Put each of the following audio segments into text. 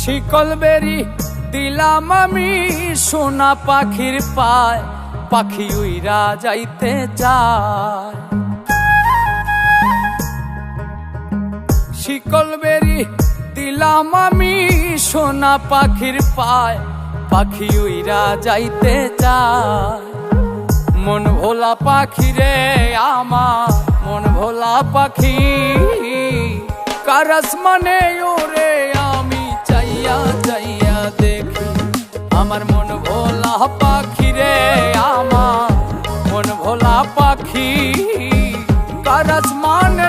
শিকল বেরি দিলাম আমি, সোনা পাখির পায়, পাখি উইরা যাইতে চায়। শিকল বেরি দিলাম আমি, সোনা পাখির পায়, পাখি উইরা যাইতে চায়। মন ভোলা পাখি রে আমার, মন ভোলা পাখি কারাস মানে ওরে আমার মন ভোলা পাখি রে আমার। মন ভোলা পাখি কারাস মানে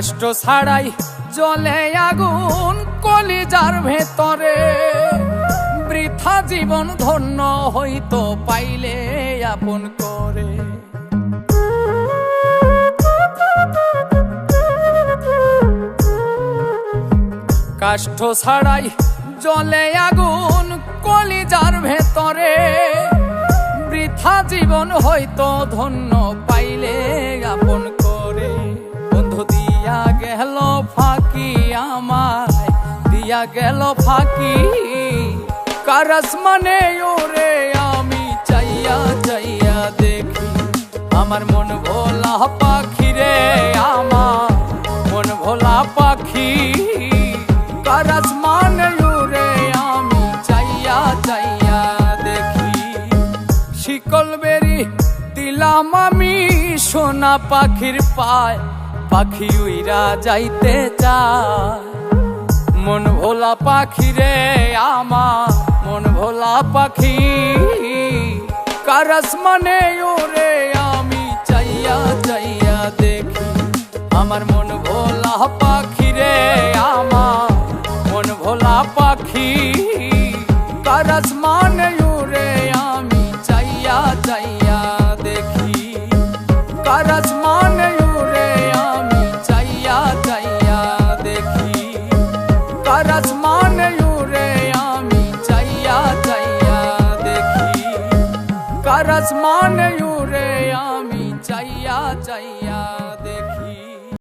কাষ্ট ছাড়াই জলে আগুন কলিজার ভেতরে। বৃথা জীবন ধন্য হইতো পাইলে আপন করে। কাষ্ঠ ছাড়াই জলে আগুন কলিজার ভেতরে। বৃথা জীবন হয়তো ধন্য পাইলে আপন গেল ফাঁকি আমায়, দিয়া গেল ফাঁকি। কারাস মানে ওরে আমি চাইয়া চাইয়া দেখি, আমার মন ভোলা পাখি রে আমার, মন ভোলা পাখি। কারাস মানে ওরে আমি চাইয়া চাইয়া দেখি, শিকল বেরি দিলাম আমি সোনা পাখির পায়। পাখি উইরা যাইতে চায়। মন ভোলা পাখি রে আমার, মন ভোলা পাখি। কারাস মানে ওরে আমি চাইয়া চাইয়া দেখি। আমার মন ভোলা পাখি রে আমার, মন ভোলা পাখি। কারাস মানে দেখি কারাস